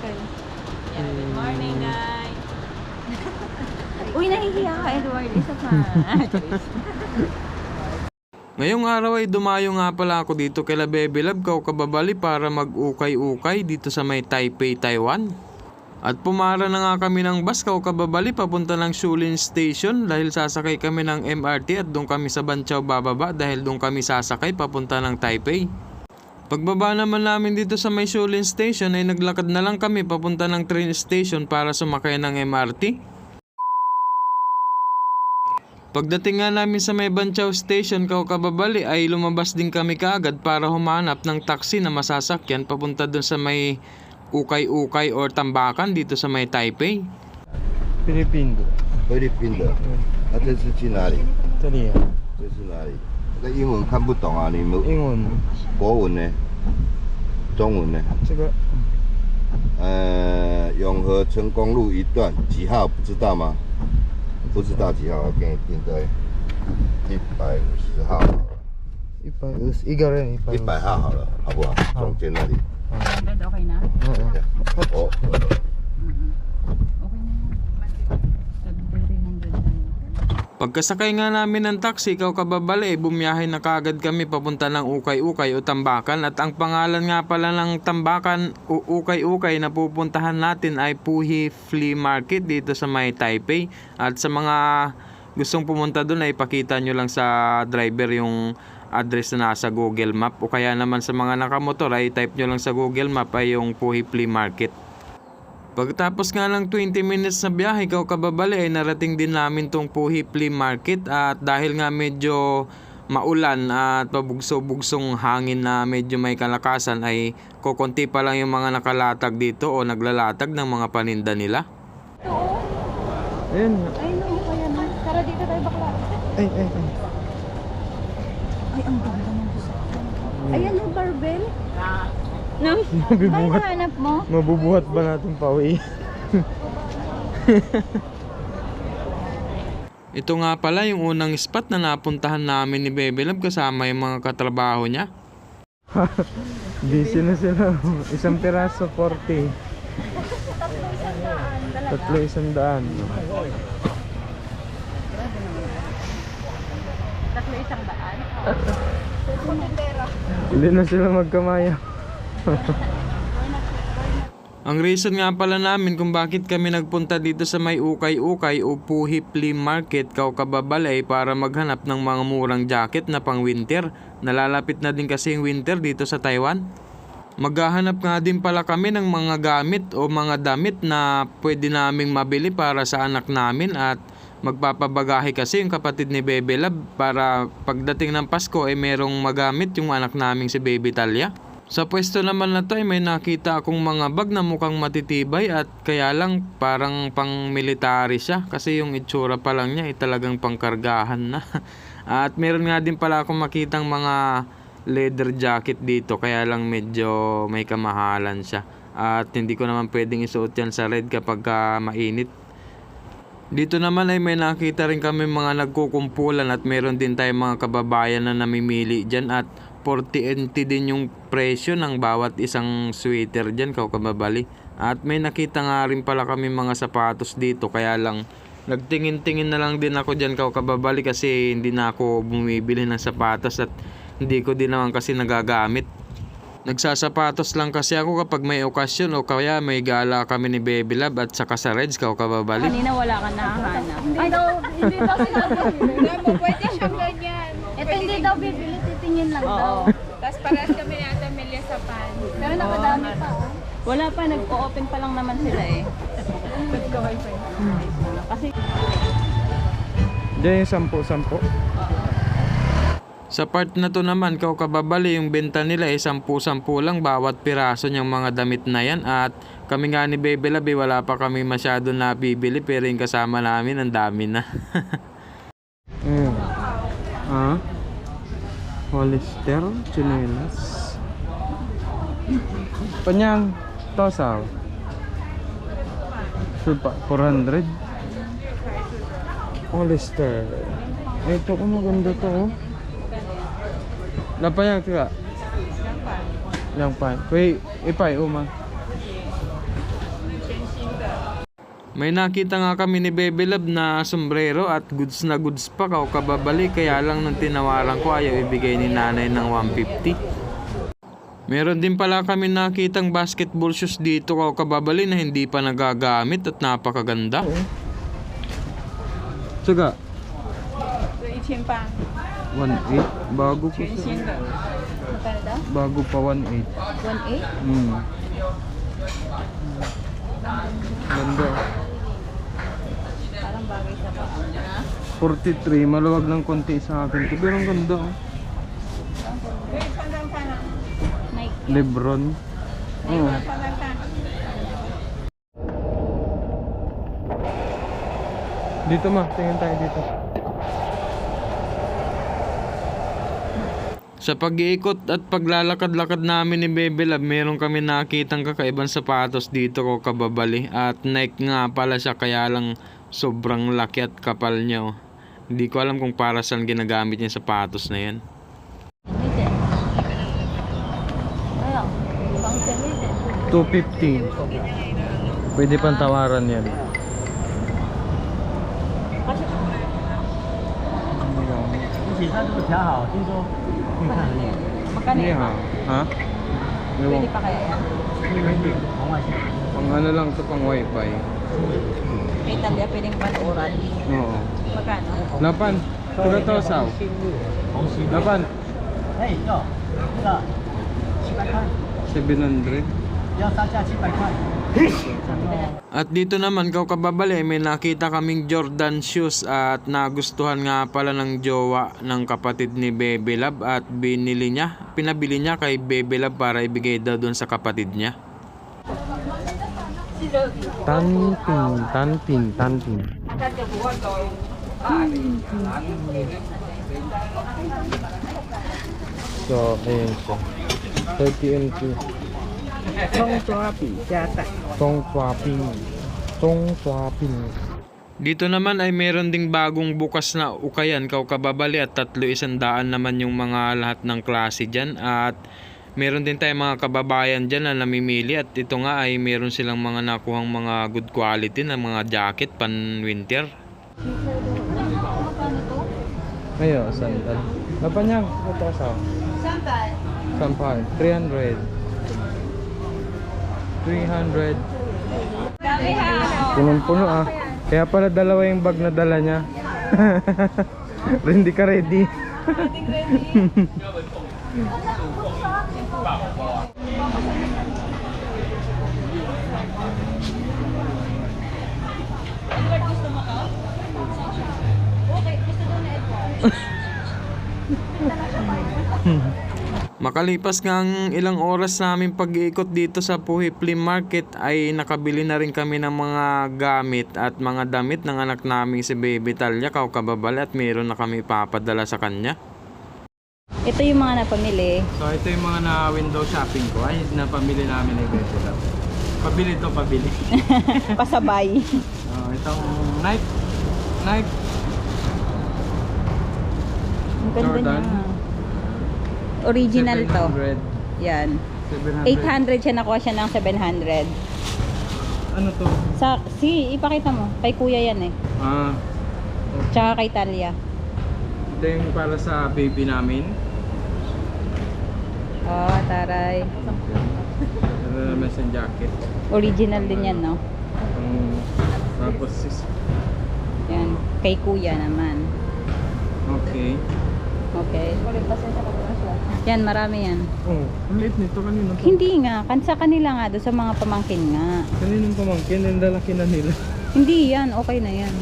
kayo. Yeah, good morning, guys. Uy, nahihiya ka, Edward. Isa pa. Ngayong araw ay dumayo nga pala ako dito kay Bebe Love Kau Kababali para mag-ukay-ukay dito sa may Taipei, Taiwan. At pumara na nga kami ng bus Kau Kababali papunta ng Shulin Station dahil sasakay kami ng MRT at doon kami sa Banchaw bababa dahil doon kami sasakay papunta ng Taipei. Pagbaba naman namin dito sa may Station ay naglakad na lang kami papunta ng train station para sumakay ng MRT. Pagdating nga namin sa may Banchao Station Kaukababali ay lumabas din kami kaagad para humanap ng taxi na masasakyan papunta dun sa may ukay-ukay or tambakan dito sa may Taipei. Pilipindo. Pilipindo. Até Cincinnati. Italia. Cincinnati. 那英文看不懂啊，你们英文国文呢？中文呢？这个呃，永和成功路一段几号不知道吗？不知道几号，我给你定个一百五十号，一百五十一个人一百一百号好了，好不好？中间那里。Bed, okay na? 哦，Okay na yan. Tag Pagkasakay nga namin ng taxi, Kaukababali, bumiyahe na kaagad kami papunta ng ukay-ukay o tambakan. At ang pangalan nga pala ng tambakan o ukay-ukay na pupuntahan natin ay Puhi Flea Market dito sa may Taipei. At sa mga gustong pumunta doon ay pakita nyo lang sa driver yung address na nasa Google Map. O kaya naman sa mga nakamotor ay type nyo lang sa Google Map ay yung Puhi Flea Market. Pagkatapos nga ng 20 minutes na biyahe, ikaw kababali ay narating din namin tong Puhi Flea Market at dahil nga medyo maulan at pabugso-bugsong hangin na medyo may kalakasan ay kokonti pa lang yung mga nakalatag dito o naglalatag ng mga paninda nila. Ayun. Ay, no, kaya na. Tara dito tayo bakla. Ay, ay, ay. Ay, ang ganda ng sasakyan. Ayan yung barbell. No? Ay, Mabubuhat, nahanap mo? mabubuhat ba natin pawi? Ito nga pala yung unang spot na napuntahan namin ni Bebe Love kasama yung mga katrabaho niya. Busy na sila. Isang piraso 40. Tatlo isang daan. Tatlo isang daan? Hindi na sila magkamaya. Ang reason nga pala namin kung bakit kami nagpunta dito sa may ukay-ukay o Puhi Flea Market, Kaukababalay para maghanap ng mga murang jacket na pang winter. Nalalapit na din kasi yung winter dito sa Taiwan. Maghahanap nga din pala kami ng mga gamit o mga damit na pwede naming mabili para sa anak namin at magpapabagahe kasi yung kapatid ni Bebe Love para pagdating ng Pasko ay merong magamit yung anak naming si Baby Talia. Sa pwesto naman na to ay may nakita akong mga bag na mukhang matitibay at kaya lang parang pang military siya kasi yung itsura pa lang niya ay talagang pangkargahan na. At meron nga din pala akong makitang mga leather jacket dito kaya lang medyo may kamahalan siya. At hindi ko naman pwedeng isuot yan sa red kapag ka mainit. Dito naman ay may nakita rin kami mga nagkukumpulan at meron din tayong mga kababayan na namimili dyan at 40 NT din yung presyo ng bawat isang sweater dyan, kababali. At may nakita nga rin pala kami mga sapatos dito kaya lang nagtingin-tingin na lang din ako dyan kababali kasi hindi na ako bumibili ng sapatos at hindi ko din naman kasi nagagamit. Nagsasapatos lang kasi ako kapag may okasyon o kaya may gala kami ni Baby Love at saka sa Reds, kao kababali. Kanina wala ka nahahanap. Hindi daw, hindi daw sinabi. Hindi mo pwede siyang ganyan. Ito hindi daw bibili, titingin lang daw. Oo. Tapos parehas kami ni Ate Amelia sa pan. Pero nakadami pa. oh. Wala pa, nag-o-open pa lang naman sila eh. Kasi Diyan yung sampu-sampu. Sa part na to naman, kao kababali, yung benta nila ay 10-10 lang bawat piraso niyang mga damit na yan at kami nga ni Baby eh, wala pa kami masyado nabibili pero yung kasama namin ang dami na. Mm. Ah? Hollister, chinelas. Panyang, tosaw. Supa, 400. Hollister. Ito ko maganda to oh. Lampayang tiga. Lampay. Wait, ipay uma. May nakita nga kami ni Baby Love na sombrero at goods na goods pa kaw kababalik kaya lang nang tinawaran ko ayaw ibigay ni nanay ng 150. Meron din pala kami nakitang basketball shoes dito kaw kababali na hindi pa nagagamit at napakaganda. Tsuga. 1,800. Bago po siya. Magkano daw? Bago pa 1.8. 1.8? Hmm. Ganda. Parang bagay sa pa. 43. Malawag ng konti sa akin. Pero ang ganda. Oh. Lebron. Oh. Dito ma, tingin tayo dito. Sa pag-iikot at paglalakad-lakad namin ni Bebe Love, meron kami nakitang kakaibang sapatos dito ko kababali. At Nike nga pala siya kaya lang sobrang laki at kapal niya. oh. Hindi ko alam kung para saan ginagamit niya yung sapatos na yan. Mite. Ayaw. Pang mite. 250. Pwede pang tawaran yan. Magkano yun? ha. Ha? Pwede pa kaya yan? Pang ano lang to pang wifi. Kay Italia, pwedeng panuoran. Oo. Magkano? Lapan. Tuga to sao. Lapan. 700. At dito naman, kau kababali, may nakita kaming Jordan shoes at nagustuhan nga pala ng jowa ng kapatid ni Bebe Love at binili niya, pinabili niya kay Bebe Love para ibigay daw doon sa kapatid niya. Tanting, tanting, tanting. So, ayan siya. 30 NT. Tong swapping. Tong swapping. Tong swapping. Dito naman ay meron ding bagong bukas na ukayan kau kababali at tatlo isandaan naman yung mga lahat ng klase dyan at meron din tayong mga kababayan dyan na namimili at ito nga ay meron silang mga nakuhang mga good quality na mga jacket pan winter. Ayo, sandal. Niya. Ito sa. Sampal. Sampal. 300. 300. Punong-puno ah. Kaya pala dalawa yung bag na dala niya. Hindi ka ready. Makalipas nga ang ilang oras namin pag-iikot dito sa Puhi Flea Market ay nakabili na rin kami ng mga gamit at mga damit ng anak namin si Baby Talia kau kababal at meron na kami papadala sa kanya. Ito yung mga napamili. So ito yung mga na window shopping ko. Ay, napamili namin ni Bebe Love. Pabili to, pabili. Pasabay. Oh, itong knife. Knife. Ang ganda Jordan. niya. Original to. 700. Yan. 700. 800 siya nakuha siya ng 700. Ano to? Sa, si, ipakita mo. Kay kuya yan eh. Ah, Tsaka kay Talia. ito yung para sa baby namin. Oh, taray. Naman siyang jacket. Original din yan, no? Um, tapos sis. Yan. Kay kuya naman. Okay. Okay. Yan, marami yan. Oh, ang liit nito kanino to? Hindi nga. Kan sa kanila nga, doon sa mga pamangkin nga. Kaninong pamangkin, ang lalaki na nila. Hindi yan. Okay na yan.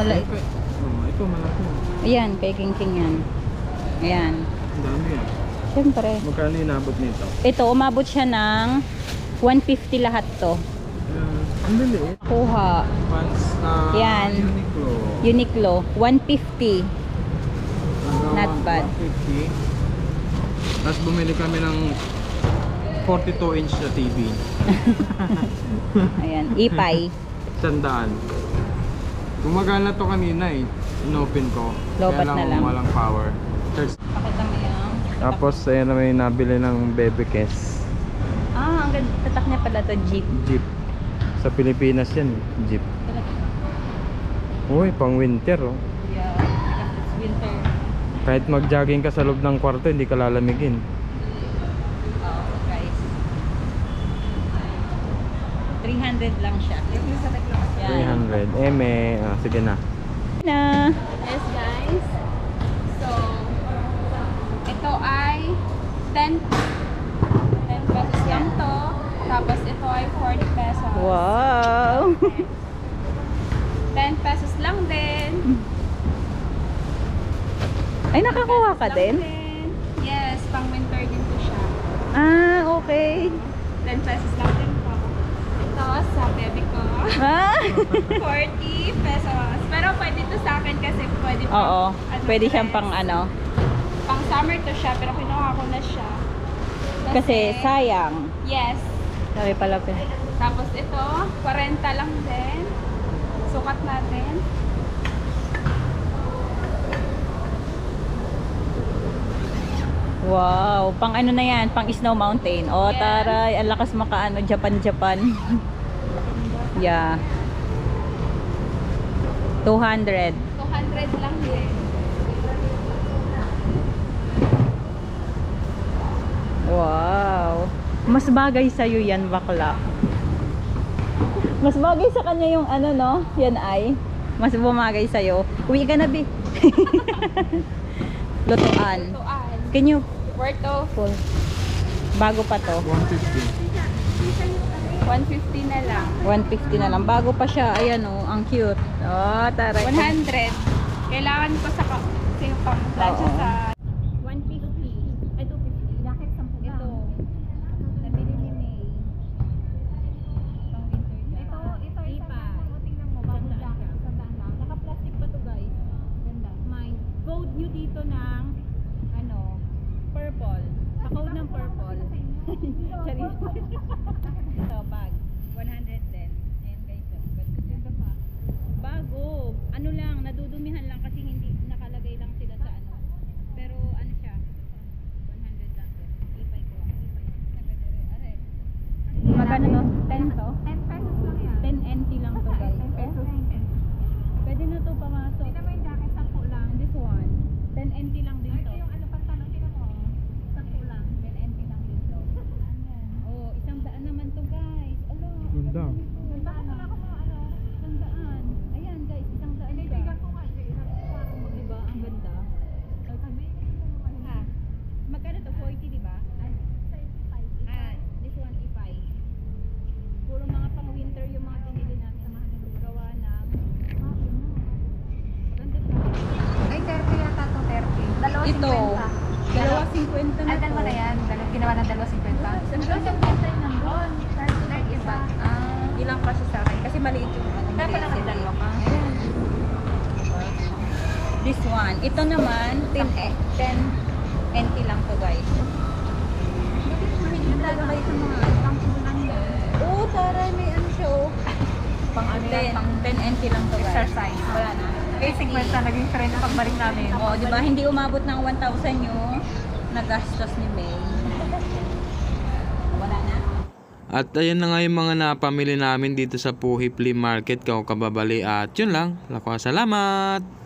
Malay. Oh, ito malaki. Ayan, kay King King yan. Ayan. Ang dami ah. Siyempre. Magkano inabot nito? Ito, umabot siya ng 150 lahat to. Uh, ang liliit. Kuha. Pants na Yan. Uniqlo. Uniqlo. 150. Hanggang Not bad. 150. Tapos bumili kami ng 42 inch na TV. Ayan. Ipay. Sandaan. Gumagana to kanina eh. Inopen ko. Lobat Kaya na lang. walang power. Pakita mo yan. Tapos ayan na may nabili ng bebe kes. Ah, ang ganda. Tatak niya pala to Jeep. Jeep. Sa Pilipinas yan, jeep. Uy, pang winter oh. Yeah, because it's winter. Kahit mag-jogging ka sa loob ng kwarto, hindi ka lalamigin. Oo, guys. 300 lang siya. Yan. 300. Eh, may... Ah, sige na. Na. Yes, guys. So, ito ay 10, 10 pesos lang to. Tapos ito ay 40 pesos. Wow. 10 pesos lang din. Ay, nakakuha ka din? Yes, pang winter din po siya. Ah, okay. 10 pesos lang din po. Ito sa baby ko. Ah? 40 pesos. Pero pwede to sa akin kasi pwede pang, Oo. ano, Pwede siyang pang ano. Pang summer to siya, pero kinuha ko na siya. Kasi sayang. Yes. Sabi pala pa. Tapos ito, 40 lang din. Sukat natin. Wow, pang ano na yan, pang snow mountain. Oh, Yes. taray, ang lakas makaano, Japan, Japan. yeah. 200. 200 lang din. Wow. Mas bagay sa yan, bakla. Mas bagay sa kanya yung ano, no? Yan ay. Mas bumagay sa Uwi ka na, Bi. Lutuan. Tuan. Can you Worth of pull? Bago pa to. 150. 150 na lang. 150 na lang. Bago pa siya. Ayan oh, ang cute. Oh, taray. 100. Kailangan ko sa ka- kasi yung pang plancha Oo. sa 150. Ay, 250. Bakit 10 Ito. Nabili ni May. Pang winter dyan. Ito, ito. Ipa. Tingnan mo. Bago jacket. Sandaan lang. Naka-plastic pa to guys. Ganda. Mine. Code nyo dito ng ano, purple. Pa-code ng purple. Charis. Ito, bag. 100 din. Ayan guys. oh. Bago. Ano lang, nadudumihan lang kasi hindi nakalagay lang sila sa ano. Pero ano siya? 100 lang din. Ipay ko. Ipay. Naganda rin. Are. Magkano to? 10 to? 10 pesos lang yan. 10 NT lang to guys. 10 pesos. Pwede na to pamasok. Tignan mo yung jacket, 10 lang. And this one. 10 NT lang din Ay, to. ito yung ano, pantalon, tignan mo. 10 lang. 10 NT lang din to. Oh, isang daan naman to guys. Alo. Ganda. Bakit wala ko mga ano? Isang daan. Ayan guys, isang daan siya. Kaibigan ko nga. eh, Diba? Ang ganda. Ha? Magkano to? 40, di ba? Ah, this one ipay. Puro mga pang winter yung mga pinili natin sa mga gawa ng ganda pa. Ay, 30 yata to, 30. Dalawa Ito. 50. Dalawa 50 na Ay, dalawa na yan. Dalawa, ginawa ng dalawa 50. Dalawa 50 yung nandun. 30 iba. Ah. Ilang kasi sa akin kasi maliit yung ano. Kaya pala nagdalawa sila. ka. This one. Ito naman 10 eh, 10 NT lang to guys. Oo, taray may ano siya oh. Pang ano yan, 10, pang 10 NT lang to guys. exercise. Wala na. Eh, 50 naging trend ang pagbalik namin. Oh, di ba hindi umabot ng 1,000 yung nagastos ni May. Wala na. At ayan na nga yung mga napamili namin dito sa Puhi Flea Market, Kao Kababali. At yun lang. Lako, salamat!